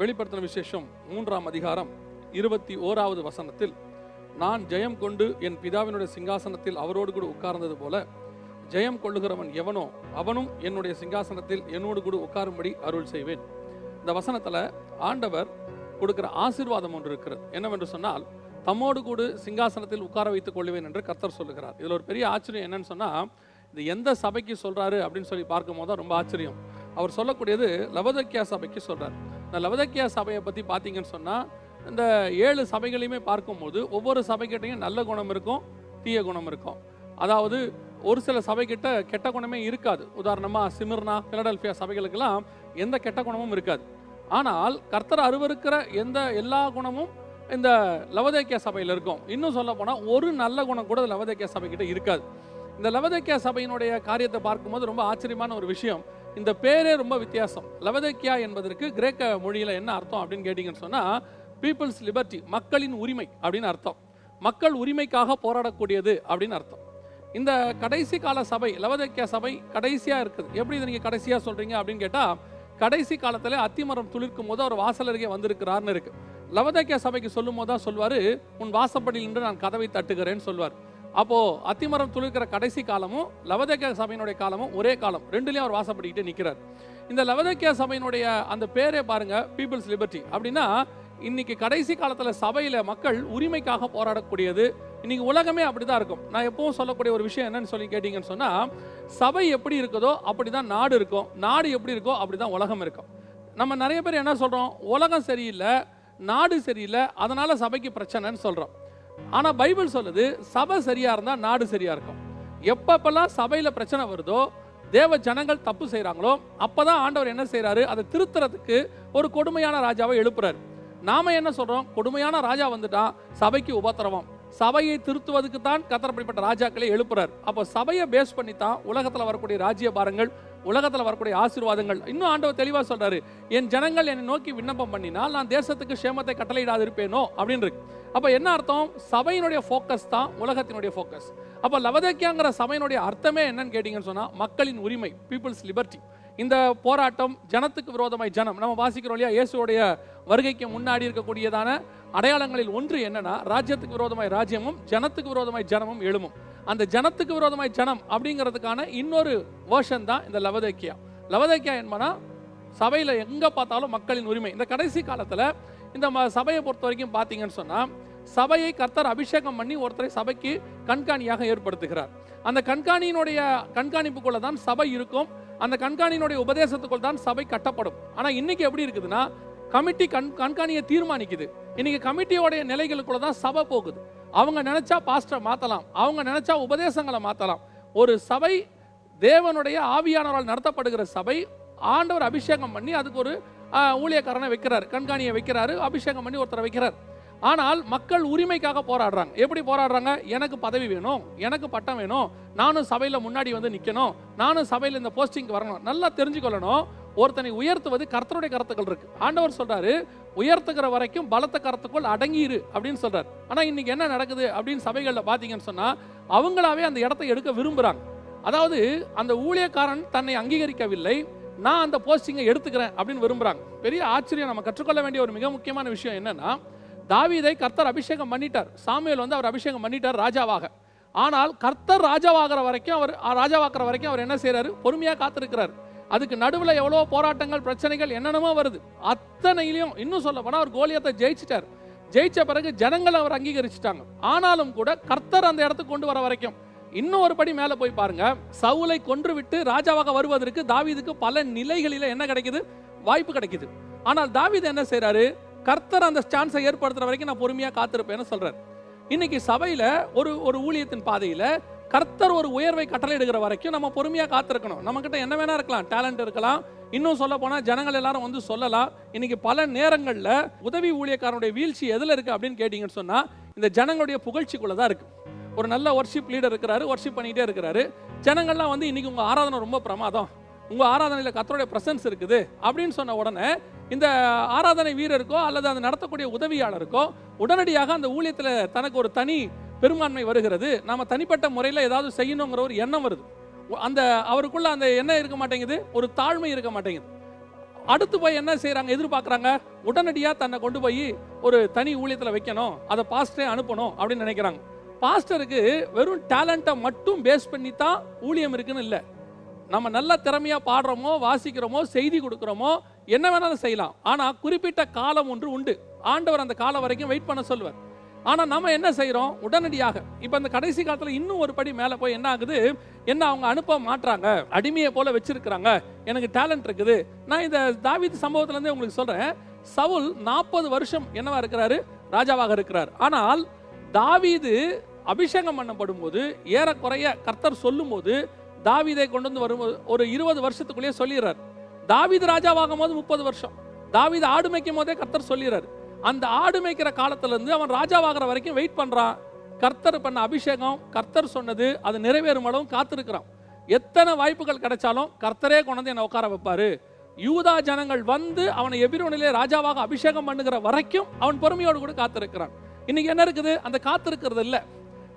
வெளிப்படுத்தின விசேஷம் மூன்றாம் அதிகாரம் இருபத்தி ஓராவது வசனத்தில் நான் ஜெயம் கொண்டு என் பிதாவினுடைய சிங்காசனத்தில் அவரோடு கூட உட்கார்ந்தது போல ஜெயம் கொள்ளுகிறவன் எவனோ அவனும் என்னுடைய சிங்காசனத்தில் என்னோடு கூட உட்காரும்படி அருள் செய்வேன். இந்த வசனத்துல ஆண்டவர் கொடுக்கிற ஆசீர்வாதம் ஒன்று இருக்கிறது. என்னவென்று சொன்னால் தம்மோடு கூட சிங்காசனத்தில் உட்கார வைத்துக் கொள்வேன் என்று கர்த்தர் சொல்லுகிறார். இதில் ஒரு பெரிய ஆச்சரியம் என்னன்னு சொன்னா இது எந்த சபைக்கு சொல்றாரு அப்படின்னு சொல்லி பார்க்கும்போது தான் ரொம்ப ஆச்சரியம். அவர் சொல்லக்கூடியது லவதக்கியா சபைக்கு சொல்கிறார் இந்த லவதக்கியா சபையை பற்றி பார்த்தீங்கன்னு சொன்னால் இந்த ஏழு சபைகளையுமே பார்க்கும்போது ஒவ்வொரு சபைக்கிட்டையும் நல்ல குணம் இருக்கும் தீய குணம் இருக்கும். அதாவது ஒரு சில சபைக்கிட்ட கெட்ட குணமே இருக்காது. உதாரணமாக சிமிர்னா பிலடெல்பியா சபைகளுக்கெல்லாம் எந்த கெட்ட குணமும் இருக்காது. ஆனால் கர்த்தர் அருவருக்கிற எந்த எல்லா குணமும் இந்த லவதேக்கியா சபையில் இருக்கும். இன்னும் சொல்ல போனால் ஒரு நல்ல குணம் கூட லவதேக்கியா சபைக்கிட்ட இருக்காது. இந்த லவதேக்கியா சபையினுடைய காரியத்தை பார்க்கும்போது ரொம்ப ஆச்சரியமான ஒரு விஷயம். இந்த பேரே ரொம்ப வித்தியாசம். லவதேக்கியா என்பதற்கு கிரேக்க மொழியில் என்ன அர்த்தம் அப்படின்னு கேட்டிங்கன்னு சொன்னால் பீப்புள்ஸ் லிபர்ட்டி மக்களின் உரிமை அப்படின்னு அர்த்தம். மக்கள் உரிமைக்காக போராடக்கூடியது அப்படின்னு அர்த்தம். இந்த கடைசி கால சபை லவதேக்கியா சபை கடைசியா இருக்குது. எப்படி இதை நீங்கள் கடைசியாக சொல்றீங்க அப்படின்னு கேட்டால் கடைசி காலத்தில் அத்திமரம் துளிர்க்கும் போது அவர் வாசல் அருகே வந்திருக்கிறார்னு இருக்கு. லவதேக்கியா சபைக்கு சொல்லும் போது தான் சொல்வார் உன் வாசப்படியில் நின்று நான் கதவை தட்டுகிறேன்னு சொல்வார். அப்போது அத்திமரம் துளிர்க்கிற கடைசி காலமும் லவதேக்கியா சபையினுடைய காலமும் ஒரே காலம். ரெண்டுலேயும் அவர் வாசப்படிக்கிட்டு நிற்கிறார் இந்த லவதேக்கியா சபையினுடைய அந்த பேரே பாருங்க பீப்புள்ஸ் லிபர்ட்டி அப்படின்னா இன்னைக்கு கடைசி காலத்தில் சபையில் மக்கள் உரிமைக்காக போராடக்கூடியது. இன்னைக்கு உலகமே அப்படிதான் இருக்கும். நான் எப்பவும் சொல்லக்கூடிய ஒரு விஷயம் என்னன்னு சொல்லி கேட்டிங்கன்னு சொன்னால் சபை எப்படி இருக்குதோ அப்படிதான் நாடு இருக்கும். நாடு எப்படி இருக்கோ அப்படி தான் உலகம் இருக்கும். நம்ம நிறைய பேர் என்ன சொல்கிறோம் உலகம் சரியில்லை நாடு சரியில்லை அதனால் சபைக்கு பிரச்சனைன்னு சொல்கிறோம் ஆனா பைபிள் சொல்லுது சபை சரியா இருந்தா நாடு சரியா இருக்கும். எப்பப்பெல்லாம் சபையில பிரச்சனை வருதோ தேவ ஜனங்கள் தப்பு செய்றாங்களோ அப்பதான் ஆண்டவர் என்ன செய்கிறாரு அதை திருத்துறதுக்கு ஒரு கொடுமையான ராஜாவை எழுப்புறாரு. நாம என்ன சொல்றோம்? கொடுமையான ராஜா வந்துட்டான் சபைக்கு உபத்திரவம். சபையை திருத்துவதுக்கு தான் கத்தரப்படிப்பட்ட ராஜாக்களை எழுப்புறார். அப்போ சபையை பேஸ் பண்ணி தான் உலகத்துல வரக்கூடிய ராஜ்ய பாரங்கள் உலகத்தில் வரக்கூடிய ஆசீர்வாதங்கள். இன்னும் ஆண்டவர் தெளிவாக சொல்றாரு என் ஜனங்கள் என்னை நோக்கி விண்ணப்பம் பண்ணினால் நான் தேசத்துக்கு சேமத்தை கட்டளையிடாது இருப்பேனோ அப்படின்னு இருக்கு. என்ன அர்த்தம்? சபையினுடைய ஃபோக்கஸ் தான் உலகத்தினுடைய ஃபோக்கஸ் அப்போ லவதக்கியாங்கிற சபையினுடைய அர்த்தமே என்னன்னு கேட்டிங்கன்னு சொன்னால் மக்களின் உரிமை பீப்புள்ஸ் லிபர்ட்டி இந்த போராட்டம் ஜனத்துக்கு விரோதமாய் ஜனம். நம்ம வாசிக்கிறோம் இல்லையா இயேசுடைய வருகைக்கு முன்னாடி இருக்கக்கூடியதான அடையாளங்களில் ஒன்று என்னன்னா ராஜ்யத்துக்கு விரோதமாய் ராஜ்யமும் ஜனத்துக்கு விரோதமாய் ஜனமும் எழுமும். அந்த ஜனத்துக்கு விரோதமாய் ஜனம் அப்படிங்கிறதுக்கான இன்னொரு வேர்ஷன் தான் இந்த லவதேக்கியா. லவதேக்கியா என்பனா சபையில் எங்கே பார்த்தாலும் மக்களின் உரிமை. இந்த கடைசி காலத்தில் இந்த ம- சபையை பொறுத்த வரைக்கும் பார்த்தீங்கன்னு சொன்னால் சபையை கர்த்தர் அபிஷேகம் பண்ணி ஒருத்தரை சபைக்கு கண்காணியாக ஏற்படுத்துகிறார். அந்த கண்காணியினுடைய கண்காணிப்புக்குள்ள தான் சபை இருக்கும். அந்த கண்காணியினுடைய உபதேசத்துக்குள் தான் சபை கட்டப்படும். ஆனால் இன்னைக்கு எப்படி இருக்குதுன்னா கமிட்டி கண் கண்காணியை தீர்மானிக்குது. இன்னைக்கு கமிட்டியோடைய நிலைகளுக்குள்ள தான் சபை போகுது. அவங்க நினைச்சா பாஸ்டரை மாற்றலாம் அவங்க நினைச்சா உபதேசங்களை மாற்றலாம் ஒரு சபை தேவனுடைய ஆவியானவரால் நடத்தப்படுகிற சபை ஆண்டவர் அபிஷேகம் பண்ணி அதுக்கு ஒரு ஊழியக்காரனை வைக்கிறார் கண்காணியை வைக்கிறாரு அபிஷேகம் பண்ணி ஒருத்தரை வைக்கிறார். ஆனால் மக்கள் உரிமைக்காக போராடுறாங்க. எப்படி போராடுறாங்க? எனக்கு பதவி வேணும் எனக்கு பட்டம் வேணும் நானும் சபையில் முன்னாடி வந்து நிற்கணும் நானும் சபையில் இந்த போஸ்டிங்க்கு வரணும். நல்லா தெரிஞ்சுக்கொள்ளணும். ஒருத்தனை உயர்த்துவது கர்த்தருடைய கருத்துக்கள் இருக்கு. ஆண்டவர் சொல்றாரு உயர்த்துகிற வரைக்கும் பலத்த கருத்துக்குள் அடங்கியிரு அப்படின்னு சொல்கிறார் ஆனால் இன்னைக்கு என்ன நடக்குது அப்படின்னு சபைகளில் பார்த்தீங்கன்னு சொன்னால் அவங்களாவே அந்த இடத்தை எடுக்க விரும்புகிறாங்க அதாவது அந்த ஊழியக்காரன் தன்னை அங்கீகரிக்கவில்லை நான் அந்த போஸ்டிங்கை எடுத்துக்கிறேன் அப்படின்னு விரும்புகிறாங்க பெரிய ஆச்சரியம் நம்ம கற்றுக்கொள்ள வேண்டிய ஒரு மிக முக்கியமான விஷயம் என்னன்னா தாவீதை கர்த்தர் அபிஷேகம் பண்ணிட்டார். சாமியல் வந்து அவர் அபிஷேகம் பண்ணிட்டார் ராஜாவாக. ஆனால் கர்த்தர் ராஜாவாகிற வரைக்கும் அவர் ஆ, ராஜாவாக்குற வரைக்கும் அவர் என்ன செய்கிறாரு பொறுமையாக காத்திருக்கிறார். அதுக்கு நடுவில் எவ்வளோ போராட்டங்கள் பிரச்சனைகள் என்னென்னமோ வருது. அத்தனையிலையும் இன்னும் சொல்ல போனால் அவர் கோலியத்தை ஜெயிச்சிட்டார். ஜெயிச்ச பிறகு ஜனங்கள் அவர் அங்கீகரிச்சிட்டாங்க. ஆனாலும் கூட கர்த்தர் அந்த இடத்துக்கு கொண்டு வர வரைக்கும் இன்னும் ஒரு படி மேலே போய் பாருங்க. சவுலை கொன்று விட்டு ராஜாவாக வருவதற்கு தாவீதுக்கு பல நிலைகளில் என்ன கிடைக்குது? வாய்ப்பு கிடைக்குது. ஆனால் தாவீது என்ன செய்கிறாரு கர்த்தர் அந்த சான்ஸை ஏற்படுத்துற வரைக்கும் நான் பொறுமையாக காத்திருப்பேன்னு சொல்கிறார் இன்னைக்கு சபையில் ஒரு ஒரு ஊழியத்தின் பாதையில் கர்த்தர் ஒரு உயர்வை கட்டளையிடுகிற வரைக்கும் நம்ம பொறுமையாக காத்திருக்கணும். நம்மக்கிட்ட என்ன வேணா இருக்கலாம். டேலண்ட் இருக்கலாம். இன்னும் சொல்ல போனால் ஜனங்கள் எல்லாரும் வந்து சொல்லலாம். இன்னைக்கு பல நேரங்களில் உதவி ஊழியக்காரனுடைய வீழ்ச்சி எதில் இருக்கு அப்படின்னு கேட்டிங்கன்னு சொன்னால் இந்த ஜனங்களுடைய புகழ்ச்சிக்குள்ள தான் இருக்கு. ஒரு நல்ல ஒர்ஷிப் லீடர் இருக்கிறாரு ஒர்ஷிப் பண்ணிகிட்டே இருக்கிறாரு. ஜனங்கள்லாம் வந்து இன்னைக்கு உங்கள் ஆராதனை ரொம்ப பிரமாதம். உங்கள் ஆராதனையில் கத்தருடைய ப்ரெசன்ஸ் இருக்குது அப்படின்னு சொன்ன உடனே இந்த ஆராதனை வீரருக்கோ அல்லது அந்த நடத்தக்கூடிய உதவியாளருக்கோ உடனடியாக அந்த ஊழியத்தில் தனக்கு ஒரு தனி பெரும்பான்மை வருகிறது. நம்ம தனிப்பட்ட முறையில் ஏதாவது செய்யணுங்கிற ஒரு எண்ணம் வருது. அந்த அவருக்குள்ள அந்த எண்ணம் இருக்க மாட்டேங்குது ஒரு தாழ்மை இருக்க மாட்டேங்குது. அடுத்து போய் என்ன செய்கிறாங்க எதிர்பார்க்குறாங்க? உடனடியாக தன்னை கொண்டு போய் ஒரு தனி ஊழியத்தில் வைக்கணும் அதை பாஸ்டரே அனுப்பணும் அப்படின்னு நினைக்கிறாங்க. பாஸ்டருக்கு வெறும் டேலண்ட்டை மட்டும் பேஸ் பண்ணி தான் ஊழியம் இருக்குன்னு இல்லை. நம்ம நல்ல திறமையாக பாடுறோமோ வாசிக்கிறோமோ செய்தி கொடுக்குறோமோ என்ன வேணாலும் செய்யலாம். ஆனால் குறிப்பிட்ட காலம் ஒன்று உண்டு. ஆண்டவர் அந்த காலம் வரைக்கும் வெயிட் பண்ண சொல்வார் ஆனால் நம்ம என்ன செய்கிறோம் உடனடியாக. இப்போ இந்த கடைசி காலத்தில் இன்னும் ஒரு படி மேலே போய் என்ன ஆகுது? என்ன அவங்க அனுப்ப மாட்டுறாங்க அடிமையை போல வச்சிருக்கிறாங்க. எனக்கு டேலண்ட் இருக்குது. நான் இந்த தாவீது சம்பவத்துலேருந்தே உங்களுக்கு சொல்கிறேன் சவுல் நாற்பது வருஷம் என்னவா இருக்கிறாரு? ராஜாவாக இருக்கிறார். ஆனால் தாவீது அபிஷேகம் பண்ணப்படும் போது ஏறக்குறைய கர்த்தர் சொல்லும்போது தாவீதை கொண்டு வந்து வரும்போது ஒரு இருபது வருஷத்துக்குள்ளேயே சொல்லிடுறார். தாவீது ராஜாவாகும் போது முப்பது வருஷம். தாவீது ஆடு மேய்க்கும் போதே கர்த்தர் சொல்லிடுறாரு. அந்த ஆடு மேய்க்கிற காலத்திலேருந்து அவன் ராஜாவாகிற வரைக்கும் வெயிட் பண்ணுறான் கர்த்தர் பண்ண அபிஷேகம் கர்த்தர் சொன்னது அது நிறைவேறும் அளவும் காத்திருக்கிறான். எத்தனை வாய்ப்புகள் கிடைச்சாலும் கர்த்தரே கொண்டு வந்து என்னை உட்கார வைப்பார். யூதா ஜனங்கள் வந்து அவனை எபிரோனிலே ராஜாவாக அபிஷேகம் பண்ணுகிற வரைக்கும் அவன் பொறுமையோடு கூட காத்திருக்கிறான். இன்னைக்கு என்ன இருக்குது? அந்த காத்திருக்கிறது இல்லை.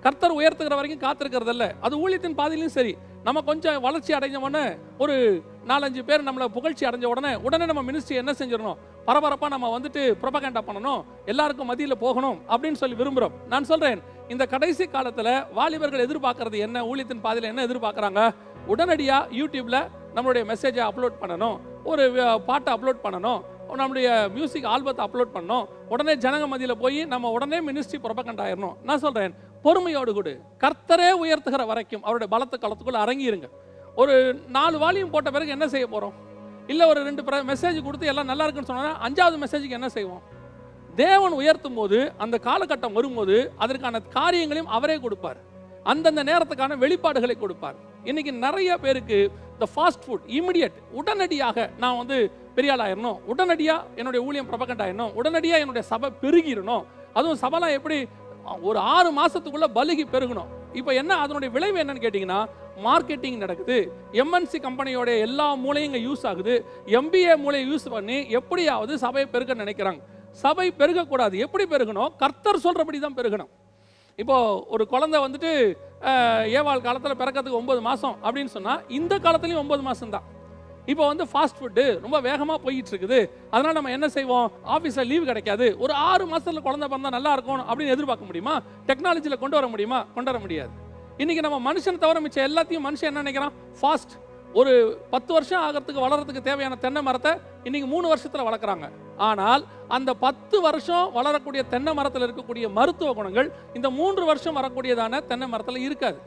கர்த்தர் உயர்த்துகிற வரைக்கும் காத்திருக்கிறது இல்லை அது ஊழியத்தின் பாதையிலும் சரி. நம்ம கொஞ்சம் வளர்ச்சி அடைஞ்ச உடனே ஒரு நாலஞ்சு பேர் நம்மளை புகழ்ச்சி அடைஞ்ச உடனே உடனே நம்ம மினிஸ்ட்ரி என்ன செஞ்சிடணும்? பரபரப்பாக நம்ம வந்துட்டு ப்ரொபகண்டா பண்ணணும். எல்லாருக்கும் மதியில் போகணும் அப்படின்னு சொல்லி விரும்புகிறோம் நான் சொல்கிறேன் இந்த கடைசி காலத்தில் வாலிபர்கள் எதிர்பார்க்கறது என்ன? ஊழியத்தின் பாதையில் என்ன எதிர்பார்க்குறாங்க? உடனடியாக யூடியூப்பில் நம்மளுடைய மெசேஜை அப்லோட் பண்ணணும். ஒரு பாட்டை அப்லோட் பண்ணணும். நம்முடைய மியூசிக் ஆல்பத்தை அப்லோட் பண்ணணும். உடனே ஜனங்க மதியில் போய் நம்ம உடனே மினிஸ்ட்ரி ப்ரொபகண்ட் ஆயிரணும். நான் சொல்கிறேன் பொறுமையோடு கொடு. கர்த்தரே உயர்த்துகிற வரைக்கும் அவருடைய பலத்த களத்துக்குள்ள அரங்கிருங்க. ஒரு நாலு வாலியும் போட்ட பிறகு என்ன செய்ய போறோம்? இல்ல ஒரு ரெண்டு மெசேஜ் கொடுத்து எல்லாம் நல்லா இருக்குன்னு சொன்னா அஞ்சாவது மெசேஜுக்கு என்ன செய்வோம்? தேவன் உயர்த்தும் போது அந்த காலகட்டம் வரும்போது அதற்கான காரியங்களையும் அவரே கொடுப்பார். அந்தந்த நேரத்துக்கான வெளிப்பாடுகளை கொடுப்பார். இன்னைக்கு நிறைய பேருக்கு இந்த ஃபாஸ்ட் ஃபுட் இமிடியட் உடனடியாக நான் வந்து பெரிய ஆள் உடனடியாக என்னுடைய ஊழியம் பிரபகண்ட் ஆயிடணும் உடனடியாக என்னுடைய சபை பெருகிடணும் அதுவும் சபைலாம் எப்படி ஒரு ஆறு மாசத்துக்குள்ள பலுகி பெருகணும். இப்போ என்ன அதனுடைய விளைவு என்னன்னு கேட்டிங்கன்னா மார்க்கெட்டிங் நடக்குது. எம்என்சி கம்பெனியோட எல்லா மூலையும் இங்கே யூஸ் ஆகுது. எம்பிஏ மூலையை யூஸ் பண்ணி எப்படியாவது சபையை பெருக்க நினைக்கிறாங்க. சபை பெருகக்கூடாது. எப்படி பெருகணும்? கர்த்தர் சொல்கிறபடி தான் பெருகணும். இப்போ ஒரு குழந்தை வந்துட்டு ஏவாள் காலத்தில் பிறக்கிறதுக்கு ஒன்பது மாதம் அப்படின்னு சொன்னால் இந்த காலத்துலேயும் ஒன்பது மாதம் தான் இப்போ வந்து ஃபாஸ்ட் ஃபுட்டு ரொம்ப வேகமாக போயிட்டு இருக்குது அதனால் நம்ம என்ன செய்வோம்? ஆஃபீஸில் லீவ் கிடைக்காது. ஒரு ஆறு மாதத்தில் குழந்தை பிறந்தா நல்லா இருக்கும் அப்படின்னு எதிர்பார்க்க முடியுமா? டெக்னாலஜியில் கொண்டு வர முடியுமா? கொண்டு வர முடியாது. இன்றைக்கி நம்ம மனுஷன் தவிர மிச்சம் எல்லாத்தையும் மனுஷன் என்ன நினைக்கிறான்? ஃபாஸ்ட் ஒரு பத்து வருஷம் ஆகிறதுக்கு வளர்றதுக்கு தேவையான தென்னை மரத்தை இன்னைக்கு மூணு வருஷத்தில் வளர்க்குறாங்க. ஆனால் அந்த பத்து வருஷம் வளரக்கூடிய தென்னை மரத்தில் இருக்கக்கூடிய மருத்துவ குணங்கள் இந்த மூன்று வருஷம் வரக்கூடியதான தென்னை மரத்தில் இருக்காது.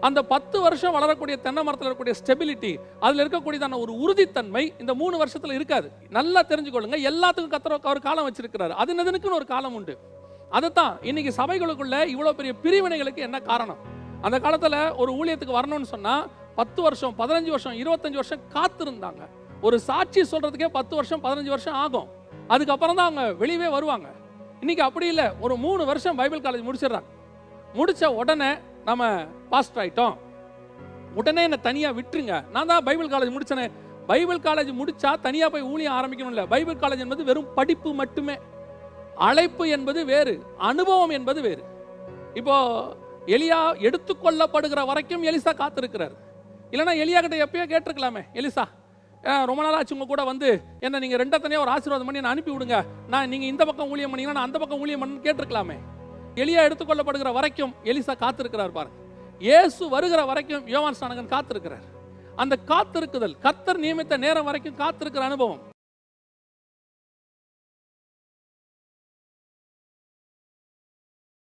அந்த பத்து வருஷம் வளரக்கூடிய தென்னை மரத்தில் இருக்கக்கூடிய ஸ்டெபிலிட்டி அதில் இருக்கக்கூடியதான ஒரு உறுதித்தன்மை இந்த மூணு வருஷத்தில் இருக்காது. நல்லா தெரிஞ்சுக்கொள்ளுங்க. எல்லாத்துக்கும் கத்திர ஒரு காலம் வச்சிருக்கிறாரு. அது நதுனுக்குன்னு ஒரு காலம் உண்டு. அதைத்தான் இன்னைக்கு சபைகளுக்குள்ள இவ்வளோ பெரிய பிரிவினைகளுக்கு என்ன காரணம்? அந்த காலத்தில் ஒரு ஊழியத்துக்கு வரணும்னு சொன்னால் பத்து வருஷம் பதினஞ்சு வருஷம் இருபத்தஞ்சு வருஷம் காத்திருந்தாங்க. ஒரு சாட்சி சொல்றதுக்கே பத்து வருஷம் பதினஞ்சு வருஷம் ஆகும். அதுக்கப்புறம் தான் அவங்க வெளியவே வருவாங்க. இன்னைக்கு அப்படி இல்லை. ஒரு மூணு வருஷம் பைபிள் காலேஜ் முடிச்சிடுறாங்க. முடிச்ச உடனே நம்ம பாஸ்ட் ஆயிட்டோம். உடனே என்னை தனியாக விட்டுருங்க. நான் தான் பைபிள் காலேஜ் முடிச்சேனே. பைபிள் காலேஜ் முடிச்சா தனியாக போய் ஊழியம் ஆரம்பிக்கணும் இல்லை பைபிள் காலேஜ் என்பது வெறும் படிப்பு மட்டுமே. அழைப்பு என்பது வேறு. அனுபவம் என்பது வேறு. இப்போ எலியா எடுத்துக்கொள்ளப்படுகிற வரைக்கும் எலிசா காத்திருக்கிறார். இல்லைன்னா எலியா கிட்ட எப்பயோ கேட்டிருக்கலாமே. எலிசா ரொம்ப நாள் ஆச்சு உங்க கூட வந்து. என்ன நீங்க ரெண்டத்தனையா ஒரு ஆசீர்வாதம் பண்ணி என்ன அனுப்பி விடுங்க. நான் நீங்க இந்த பக்கம் ஊழியம் பண்ணீங்கன்னா நான் அந்த பக்கம் ஊழியம் பண்ணு கேட்டிருக்கலாமே. எலியா எடுத்துக்கொள்ளப்படுகிற வரைக்கும் எலிசா காத்திருக்கிறார் பாருங்க. இயேசு வருகிற வரைக்கும் யோவான் ஸ்நானகன் காத்திருக்கிறார். அந்த காத்திருக்குதல் கத்தர் நியமித்த நேரம் வரைக்கும் காத்திருக்கிற அனுபவம்.